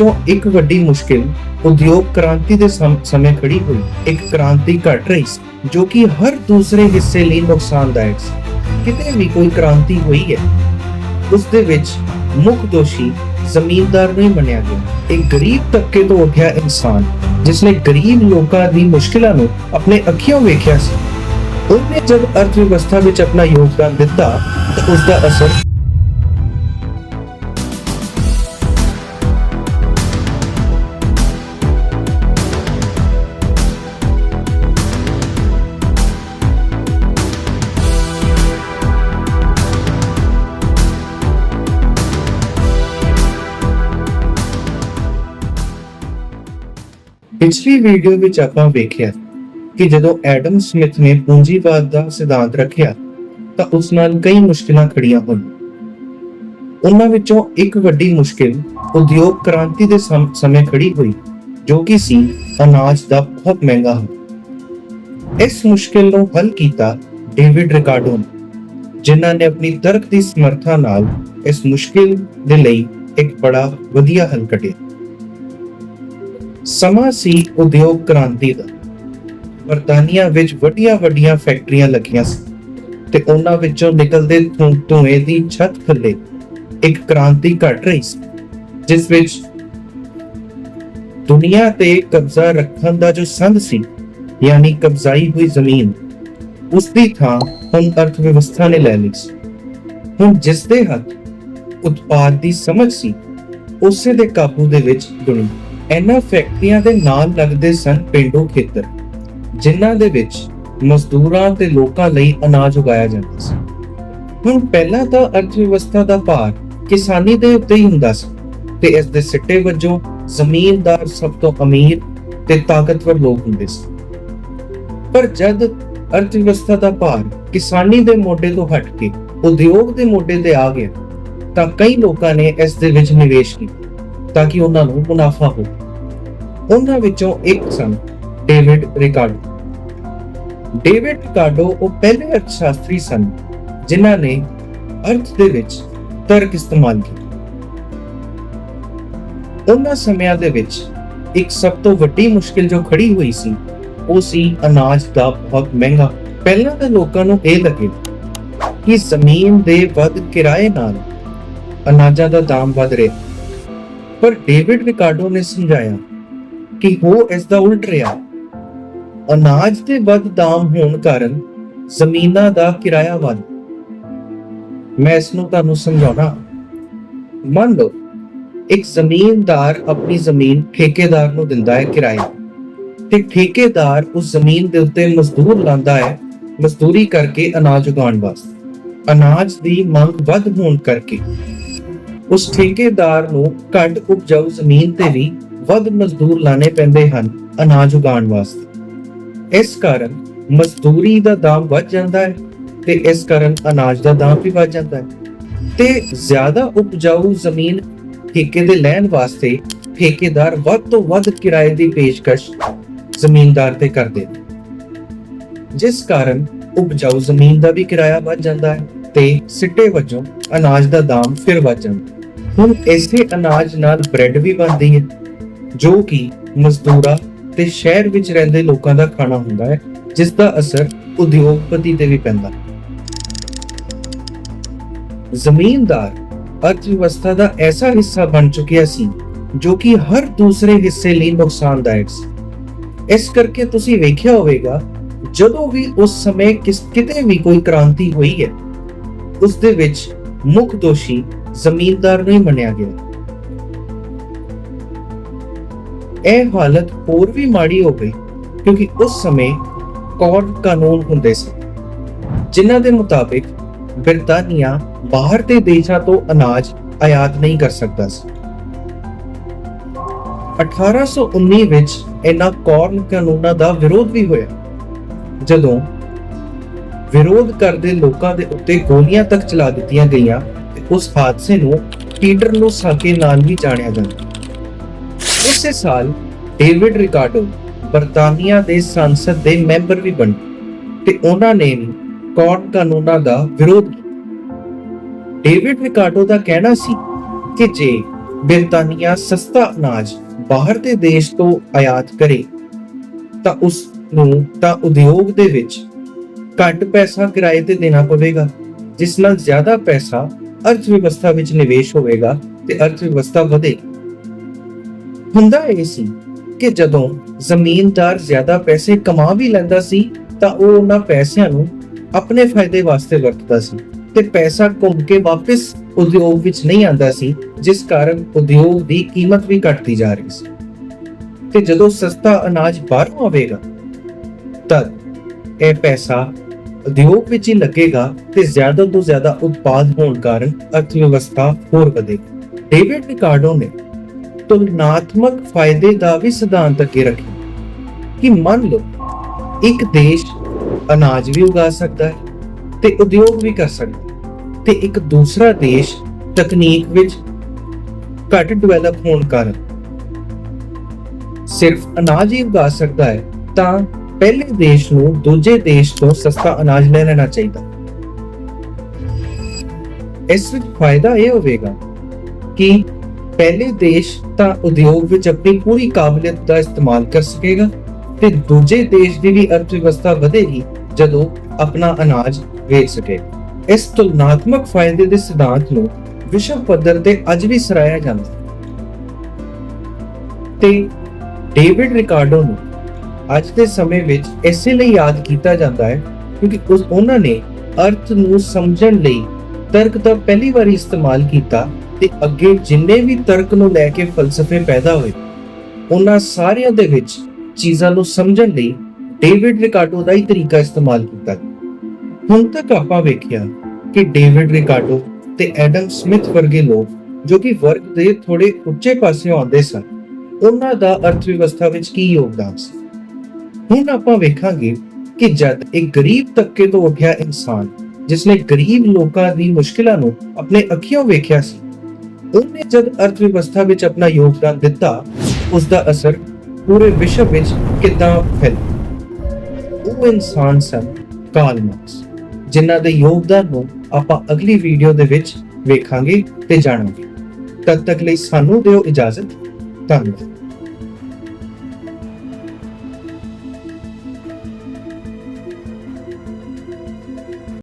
ਤੋਂ ਇੱਕ ਵੱਡੀ ਮੁਸ਼ਕਿਲ ਉਦਯੋਗ ਕ੍ਰਾਂਤੀ ਦੇ ਸਮੇਂ ਖੜੀ ਹੋਈ। ਇੱਕ ਕ੍ਰਾਂਤੀ ਘਟ ਰਹੀ ਸੀ, ਜੋ ਕਿ ਹਰ ਦੂਸਰੇ ਹਿੱਸੇ ਲਈ ਨੁਕਸਾਨਦਾਇਕ ਸੀ। ਕਿਤੇ ਵੀ ਕੋਈ ਕ੍ਰਾਂਤੀ ਹੋਈ ਹੈ, ਉਸ ਦੇ ਵਿੱਚ ਮੁੱਖ ਦੋਸ਼ੀ ਜ਼ਮੀਨਦਾਰ ਨੂੰ ਹੀ ਮੰਨਿਆ ਗਿਆ। ਇੱਕ ਗਰੀਬ ਤਬਕੇ ਤੋਂ ਉੱਠਿਆ ਇਨਸਾਨ, ਜਿਸ ਨੇ ਗਰੀਬ ਲੋਕਾਂ ਦੀ ਮੁਸ਼ਕਿਲਾਂ ਨੂੰ ਆਪਣੇ ਅੱਖੀਆਂ ਵੇਖਿਆ ਸੀ। ਉਸਨੇ ਜਦ ਅਰਥ ਵਿਵਸਥਾ ਵਿੱਚ ਆਪਣਾ ਯੋਗਦਾਨ ਦਿੱਤਾ, ਤਾਂ ਉਸ ਦਾ ਅਸਰ ਪਿਛਲੀ ਵੀਡੀਓ ਵਿੱਚ ਆਪਾਂ ਵੇਖਿਆ ਕਿ ਜਦੋਂ ਐਡਮ ਸਮਿਥ ਨੇ ਪੂੰਜੀਵਾਦ ਦਾ ਸਿਧਾਂਤ ਰੱਖਿਆ, ਤਾਂ ਉਸ ਨਾਲ ਕਈ ਮੁਸ਼ਕਲਾਂ ਖੜੀਆਂ ਹੋਈਆਂ। ਉਹਨਾਂ ਵਿੱਚੋਂ ਇੱਕ ਵੱਡੀ ਮੁਸ਼ਕਿਲ ਉਦਯੋਗ ਕ੍ਰਾਂਤੀ ਦੇ ਸਮੇਂ ਖੜੀ ਹੋਈ, ਜੋ ਕਿ ਸੀ ਅਨਾਜ ਦਾ ਬਹੁਤ ਮਹਿੰਗਾ ਹੋਣਾ ਇਸ ਮੁਸ਼ਕਿਲ ਨੂੰ ਹੱਲ ਕੀਤਾ ਡੇਵਿਡ ਰਿਕਾਰਡੋ ਨੇ, ਜਿਨ੍ਹਾਂ ਨੇ ਆਪਣੀ ਤਰਕ ਦੀ ਸਮਰੱਥਾ ਨਾਲ ਇਸ ਮੁਸ਼ਕਿਲ ਦੇ ਲਈ ਇੱਕ ਬੜਾ ਵਧੀਆ ਹੱਲ ਕੱਢਿਆ। ਸਮਾਂ ਸੀ ਉਦਯੋਗ ਕ੍ਰਾਂਤੀ ਦਾ। ਬਰਤਾਨੀਆ ਵਿੱਚ ਵੱਡੀਆਂ ਵੱਡੀਆਂ ਫੈਕਟਰੀਆਂ ਲੱਗੀਆਂ ਸੀ ਤੇ ਉਹਨਾਂ ਵਿੱਚੋਂ ਨਿਕਲਦੇ ਧੂੰ- ਧੂਏ ਦੀ ਛੱਤ ਥੱਲੇ ਇੱਕ ਕ੍ਰਾਂਤੀ ਘਟ ਰਹੀ ਸੀ, ਜਿਸ ਵਿੱਚ ਦੁਨੀਆ ਤੇ ਕਬਜ਼ਾ ਰੱਖਣ ਦਾ ਜੋ ਸੰਦ ਸੀ, ਯਾਨੀ ਕਬਜ਼ਾਈ ਹੋਈ ਜ਼ਮੀਨ ਉਸ ਦੀ ਥਾਂ ਹੁਣ ਅਰਥ ਵਿਵਸਥਾ ਨੇ ਲੈ ਲਈ ਸੀ। ਹੁਣ ਜਿਸ ਦੇ ਹੱਥ ਉਤਪਾਦ ਦੀ ਸਮਝ ਸੀ, ਉਸੇ ਦੇ ਕਾਬੂ ਦੇ ਵਿੱਚ ਦੁਨੀਆ ਇਹਨਾਂ ਫੈਕਟਰੀਆਂ ਦੇ ਨਾਲ ਲੱਗਦੇ ਸਨ ਪਿੰਡੂ ਖੇਤਰ, ਜਿਨ੍ਹਾਂ ਦੇ ਵਿੱਚ ਮਜ਼ਦੂਰਾਂ ਤੇ ਲੋਕਾਂ ਲਈ ਅਨਾਜ ਉਗਾਇਆ ਜਾਂਦਾ ਸੀ। ਹੁਣ ਪਹਿਲਾਂ ਤਾਂ ਅਰਥ ਵਿਵਸਥਾ ਦਾ ਭਾਰ ਕਿਸਾਨੀ ਦੇ ਉੱਤੇ ਹੀ ਹੁੰਦਾ ਸੀ ਤੇ ਇਸ ਦੇ ਸਿੱਟੇ ਵਜੋਂ ਜ਼ਮੀਨਦਾਰ ਸਭ ਤੋਂ ਅਮੀਰ ਤੇ ਤਾਕਤਵਰ ਲੋਕ ਹੁੰਦੇ ਸੀ। ਪਰ ਜਦ ਅਰਥ ਵਿਵਸਥਾ ਦਾ ਭਾਰ ਕਿਸਾਨੀ ਦੇ ਮੋਢੇ ਤੋਂ ਹਟ ਕੇ ਉਦਯੋਗ ਦੇ ਮੋਢੇ ਤੇ ਆ ਗਿਆ, ਤਾਂ ਕਈ ਲੋਕਾਂ ਨੇ ਇਸ ਦੇ ਵਿੱਚ ਨਿਵੇਸ਼ ਕੀਤਾ, ਤਾਂ ਕਿ ਉਹਨਾਂ ਨੂੰ ਮੁਨਾਫਾ ਹੋਵੇ ਉਹਨਾਂ ਵਿੱਚੋਂ ਇੱਕ ਸਨ, ਡੇਵਿਡ ਰਿਕਾਰਡੋ। ਡੇਵਿਡ ਰਿਕਾਰਡੋ ਉਹ ਪਹਿਲੇ ਅਰਥਸ਼ਾਸਤਰੀ ਸਨ, ਜਿਨ੍ਹਾਂ ਨੇ ਅਰਥ ਦੇ ਵਿੱਚ ਤਰਕ ਇਸਤੇਮਾਲ ਕੀਤਾ। ਉਹਨਾਂ ਸਮਿਆਂ ਦੇ ਵਿੱਚ ਇੱਕ ਸਭ ਤੋਂ ਵੱਡੀ ਮੁਸ਼ਕਿਲ ਜੋ ਖੜੀ ਹੋਈ ਸੀ, ਉਹ ਸੀ ਅਨਾਜ ਦਾ ਬਹੁਤ ਮਹਿੰਗਾ। ਪਹਿਲਾਂ ਤਾਂ ਲੋਕਾਂ ਨੂੰ ਇਹ ਲੱਗੇ ਕਿ ਜ਼ਮੀਨ ਦੇ ਵੱਧ ਕਿਰਾਏ ਨਾਲ ਅਨਾਜਾਂ ਦਾ ਦਾਮ ਵਧ ਰਿਹਾ। ਪਰ ਡੇਵਿਡ ਰਿਕਾਰਡੋ ਨੇ ਸਮਝਾਇਆ ਕਿ ਉਹ ਇਸ ਦਾ ਉਲਟ ਰਿਹਾ। ਅਨਾਜ ਦੇ ਵੱਧ ਦਾਮ ਹੋਣ ਕਾਰਨ ਜ਼ਮੀਨਾਂ ਦਾ ਕਿਰਾਇਆ ਵੱਧ। ਮੈਂ ਇਸ ਨੂੰ ਤੁਹਾਨੂੰ ਸਮਝਾਉਣਾ। ਮੰਨ ਲਓ, ਇੱਕ ਜ਼ਮੀਨਦਾਰ ਆਪਣੀ ਜ਼ਮੀਨ ਠੇਕੇਦਾਰ ਨੂੰ ਦਿੰਦਾ ਹੈ ਕਿਰਾਏ ਤੇ ਠੇਕੇਦਾਰ ਉਸ ਜ਼ਮੀਨ ਦੇ ਉੱਤੇ ਮਜ਼ਦੂਰ ਲਾਂਦਾ ਹੈ, ਮਜ਼ਦੂਰੀ ਕਰਕੇ ਅਨਾਜ ਉਗਾਉਣ ਵਾਸਤੇ। ਅਨਾਜ ਦੀ ਮੰਗ ਵੱਧ ਹੋਣ ਕਰਕੇ। ਉਸ ਠੇਕੇਦਾਰ ਨੂੰ ਘੱਟ ਉਪਜਾਊ ਜ਼ਮੀਨ ਤੇ ਵੀ ਵੱਧ ਮਜ਼ਦੂਰ ਲਾਣੇ ਪੈਂਦੇ ਹਨ ਅਨਾਜ ਉਗਾਉਣ ਵਾਸਤੇ। ਇਸ ਕਾਰਨ ਮਜ਼ਦੂਰੀ ਦਾ ਦਾਮ ਵੱਧ ਜਾਂਦਾ ਹੈ ਤੇ ਇਸ ਕਾਰਨ ਅਨਾਜ ਦਾ ਦਾਮ ਵੀ ਵੱਧ ਜਾਂਦਾ ਹੈ। ਤੇ ਜ਼ਿਆਦਾ ਉਪਜਾਊ ਜ਼ਮੀਨ ਠੇਕੇ ਦੇ ਲੈਣ ਵਾਸਤੇ ਠੇਕੇਦਾਰ ਵੱਧ ਤੋਂ ਵੱਧ ਕਿਰਾਏ ਦੀ ਪੇਸ਼ਕਸ਼ ਜ਼ਮੀਨਦਾਰ ਤੇ ਕਰਦੇ ਨੇ। ਜਿਸ ਕਾਰਨ ਉਪਜਾਊ ਜ਼ਮੀਨ ਦਾ ਵੀ ਕਿਰਾਇਆ ਵੱਧ ਜਾਂਦਾ ਹੈ ਤੇ ਸਿੱਟੇ ਵਜੋਂ ਅਨਾਜ ਦਾ ਦਾਮ ਫਿਰ ਵੱਧ ਜਾਂਦਾ ਹੁਣ ਇਸੇ ਅਨਾਜ ਨਾਲ ਬ੍ਰੈਡ ਵੀ ਬਣਦੀ ਹੈ। ਜੋ ਕਿ ਮਜ਼ਦੂਰਾਂ ਤੇ ਸ਼ਹਿਰ ਵਿੱਚ ਰਹਿੰਦੇ ਲੋਕਾਂ ਦਾ ਖਾਣਾ ਹੁੰਦਾ ਹੈ, ਜਿਸ ਦਾ ਅਸਰ ਉਦਯੋਗਪਤੀ ਤੇ ਵੀ ਪੈਂਦਾ ਹੈ। ਜ਼ਮੀਨਦਾਰ ਅਰਥ ਵਿਵਸਥਾ ਦਾ ਐਸਾ ਹਿੱਸਾ ਬਣ ਚੁੱਕਿਆ ਸੀ, ਜੋ ਕਿ ਹਰ ਦੂਸਰੇ ਹਿੱਸੇ ਲਈ ਨੁਕਸਾਨਦਾਇਕ ਸੀ। ਇਸ ਕਰਕੇ ਤੁਸੀਂ ਵੇਖਿਆ ਹੋਵੇਗਾ, ਜਦੋਂ ਵੀ ਉਸ ਸਮੇਂ ਕਿਸ, ਕਿਤੇ ਵੀ ਕੋਈ ਕ੍ਰਾਂਤੀ ਹੋਈ ਹੈ, ਉਸ ਦੇ ਵਿੱਚ ਮੁੱਖ ਦੋਸ਼ੀ ਜ਼ਮੀਨਦਾਰ ਨੂੰ ਹੀ ਮੰਨਿਆ ਗਿਆ। ਇਹ ਹਾਲਤ ਹੋਰ ਵੀ ਮਾੜੀ ਹੋ ਗਈ ਕਿਉਂਕਿ ਉਸ ਸਮੇਂ ਕੌਰ ਕਾਨੂੰਨ ਹੁੰਦੇ ਸੀ, ਜਿਨ੍ਹਾਂ ਦੇ ਮੁਤਾਬਿਕ ਬਰਤਾਨੀਆ ਬਾਹਰ ਦੇ ਦੇਸ਼ਾਂ ਤੋਂ ਅਨਾਜ ਆਯਾਤ ਨਹੀਂ ਕਰ ਸਕਦਾ ਸੀ। 1819 ਵਿੱਚ ਇਹਨਾਂ ਕੌਰਨ ਕਾਨੂੰਨਾਂ ਦਾ ਵਿਰੋਧ ਵੀ ਹੋਇਆ, ਜਦੋਂ ਵਿਰੋਧ ਕਰਦੇ ਲੋਕਾਂ ਦੇ ਉੱਤੇ ਗੋਲੀਆਂ ਤੱਕ ਚਲਾ ਦਿੱਤੀਆਂ ਗਈਆਂ ਤੇ ਉਸ ਹਾਦਸੇ ਨੂੰ ਪੀਟਰ ਸਾਕੇ ਨਾਲ ਵੀ ਜਾਣਿਆ ਜਾਂਦਾ। ਉਸੇ ਸਾਲ ਡੇਵਿਡ ਰਿਕਾਰਡੋ ਬਰਤਾਨੀਆ ਦੇ ਸੰਸਦ ਦੇ ਮੈਂਬਰ ਵੀ ਬਣੇ ਤੇ ਉਹਨਾਂ ਨੇ ਵੀ ਕਾਨੂੰਨਾਂ ਦਾ ਵਿਰੋਧ ਕੀਤਾ। ਡੇਵਿਡ ਰਿਕਾਰਡੋ ਦਾ ਕਹਿਣਾ ਸੀ ਕਿ ਜੇ ਬਰਤਾਨੀਆ ਸਸਤਾ ਅਨਾਜ ਬਾਹਰ ਦੇ ਦੇਸ਼ ਤੋਂ ਆਯਾਤ ਕਰੇ, ਤਾਂ ਉਸ ਨੂੰ ਤਾਂ ਉਦਯੋਗ ਦੇ ਵਿੱਚ ਘੱਟ ਪੈਸਾ ਕਿਰਾਏ ਤੇ ਦੇਣਾ ਪਵੇਗਾ, ਜਿਸ ਨਾਲ ਜ਼ਿਆਦਾ ਪੈਸਾ ਅਰਥ ਵਿਵਸਥਾ ਵਿੱਚ ਨਿਵੇਸ਼ ਹੋਵੇਗਾ ਤੇ ਅਰਥ ਵਿਵਸਥਾ ਵਧੇ ਹੁੰਦਾ ਇਹ ਸੀ ਕਿ ਜਦੋਂ ਜ਼ਮੀਨਦਾਰ ਜ਼ਿਆਦਾ ਪੈਸੇ ਕਮਾ ਵੀ ਲੈਂਦਾ ਸੀ, ਤਾਂ ਉਹ ਉਹਨਾਂ ਪੈਸਿਆਂ ਨੂੰ ਆਪਣੇ ਫਾਇਦੇ ਵਾਸਤੇ ਵਰਤਦਾ ਸੀ ਤੇ ਪੈਸਾ ਘੁੰਮ ਕੇ ਵਾਪਸ ਉਦਯੋਗ ਵਿੱਚ ਨਹੀਂ ਆਂਦਾ ਸੀ, ਜਿਸ ਕਾਰਨ ਉਦਯੋਗ ਦੀ ਕੀਮਤ ਵੀ ਘਟਦੀ ਜਾ ਰਹੀ ਸੀ। ਤੇ ਜਦੋਂ ਸਸਤਾ ਅਨਾਜ ਬਾਹਰੋਂ ਆਵੇਗਾ ਤਦ ਇਹ ਪੈਸਾ ਉਦਯੋਗ ਵਿੱਚ ਹੀ ਲੱਗੇਗਾ ਤੇ ਜ਼ਿਆਦਾ ਤੋਂ ਜ਼ਿਆਦਾ ਉਤਪਾਦ ਹੋਣ ਕਾਰਨ ਅਰਥ ਵਿਵਸਥਾ ਹੋਰ ਵਧੇਗੀ। ਡੇਵਿਡ ਰਿਕਾਰਡੋ ਨੇ ਤੁਲਨਾਤਮਕ ਫਾਇਦੇ ਦਾ ਵੀ ਸਿਧਾਂਤ ਅੱਗੇ ਰੱਖਿਆ ਕਿ ਮੰਨ ਲਓ, ਇੱਕ ਦੇਸ਼ ਅਨਾਜ ਵੀ ਉਗਾ ਸਕਦਾ ਹੈ ਤੇ ਉਦਯੋਗ ਵੀ ਕਰ ਸਕਦਾ ਹੈ ਤੇ ਇੱਕ ਦੂਸਰਾ ਦੇਸ਼ ਤਕਨੀਕ ਵਿੱਚ ਘੱਟ ਡਿਵੈਲਪ ਹੋਣ ਕਾਰਨ ਸਿਰਫ ਅਨਾਜ ਹੀ ਉਗਾ ਸਕਦਾ ਹੈ, ਤਾਂ ਪਹਿਲੇ ਦੇਸ਼ ਨੂੰ ਦੂਜੇ ਦੇਸ਼ ਤੋਂ ਸਸਤਾ ਅਨਾਜ ਲੈ ਲੈਣਾ ਚਾਹੀਦਾ। ਇਸ ਵਿੱਚ ਫਾਇਦਾ ਇਹ ਹੋਵੇਗਾ ਕਿ ਪਹਿਲੇ ਦੇਸ਼ ਤਾਂ ਉਦਯੋਗ ਵਿੱਚ ਆਪਣੀ ਪੂਰੀ ਕਾਬਲੀਅਤ ਦਾ ਇਸਤੇਮਾਲ ਕਰ ਸਕੇਗਾ ਤੇ ਦੂਜੇ ਦੇਸ਼ ਦੀ ਵੀ ਅਰਥ ਵਿਵਸਥਾ ਵਧੇਗੀ ਜਦੋਂ ਆਪਣਾ ਅਨਾਜ ਵੇਚ ਸਕੇਗਾ ਇਸ ਤੁਲਨਾਤਮਕ ਫਾਇਦੇ ਦੇ ਸਿਧਾਂਤ ਨੂੰ ਵਿਸ਼ਵ ਪੱਧਰ ਤੇ ਅੱਜ ਵੀ ਸਰਾਇਆ ਜਾਂਦਾ ਤੇ ਡੇਵਿਡ ਰਿਕਾਰਡੋ ਨੂੰ ਅੱਜ ਦੇ ਸਮੇਂ ਵਿੱਚ ਇਸੇ ਲਈ ਯਾਦ ਕੀਤਾ ਜਾਂਦਾ ਹੈ ਕਿਉਂਕਿ ਉਸ ਉਹਨਾਂ ਨੇ ਅਰਥ ਨੂੰ ਸਮਝਣ ਲਈ ਤਰਕ ਦਾ ਪਹਿਲੀ ਵਾਰੀ ਇਸਤੇਮਾਲ ਕੀਤਾ ਤੇ ਅੱਗੇ ਜਿੰਨੇ ਵੀ ਤਰਕ ਨੂੰ ਲੈ ਕੇ ਫਲਸਫੇ ਪੈਦਾ ਹੋਏ, ਉਹਨਾਂ ਸਾਰਿਆਂ ਦੇ ਵਿੱਚ ਚੀਜ਼ਾਂ ਨੂੰ ਸਮਝਣ ਲਈ ਡੇਵਿਡ ਰਿਕਾਰਡੋ ਦਾ ਹੀ ਤਰੀਕਾ ਇਸਤੇਮਾਲ ਕੀਤਾ। ਹੁਣ ਤੱਕ ਆਪਾਂ ਵੇਖਿਆ ਕਿ ਡੇਵਿਡ ਰਿਕਾਰਡੋ ਤੇ ਐਡਮ ਸਮਿਥ ਵਰਗੇ ਲੋਕ ਜੋ ਕਿ ਵਰਗ ਦੇ ਥੋੜੇ ਉੱਚੇ ਪਾਸੇ ਆਉਂਦੇ ਸਨ, ਉਹਨਾਂ ਦਾ ਅਰਥ ਵਿਵਸਥਾ ਵਿੱਚ ਕੀ ਯੋਗਦਾਨ ਸੀ? ਹੁਣ ਆਪਾਂ ਵੇਖਾਂਗੇ ਕਿ ਜਦ ਇੱਕ ਗਰੀਬ ਤਬਕੇ ਤੋਂ ਉੱਠਿਆ ਇਨਸਾਨ ਜਿਸ ਨੇ ਗਰੀਬ ਲੋਕਾਂ ਦੀ ਮੁਸ਼ਕਿਲਾਂ ਨੂੰ ਆਪਣੇ ਅੱਖੀਆਂ ਵੇਖਿਆ ਸੀ ਉਹਨੇ ਜਦ ਅਰਥ ਵਿਵਸਥਾ ਵਿੱਚ ਆਪਣਾ ਯੋਗਦਾਨ ਦਿੱਤਾ ਉਸ ਦਾ ਅਸਰ ਪੂਰੇ ਵਿਸ਼ਵ ਵਿੱਚ ਕਿੱਦਾਂ ਫੈਲਿਆ? ਉਹ ਇਨਸਾਨ ਸਨ ਕਾਰਲ ਮਾਰਕਸ, ਜਿਨ੍ਹਾਂ ਦੇ ਯੋਗਦਾਨ ਨੂੰ ਆਪਾਂ ਅਗਲੀ ਵੀਡੀਓ ਦੇ ਵਿੱਚ ਵੇਖਾਂਗੇ ਤੇ ਜਾਣਾਂਗੇ। ਤਦ ਤੱਕ ਲਈ ਸਾਨੂੰ ਦਿਓ ਇਜਾਜ਼ਤ। ਧੰਨਵਾਦ।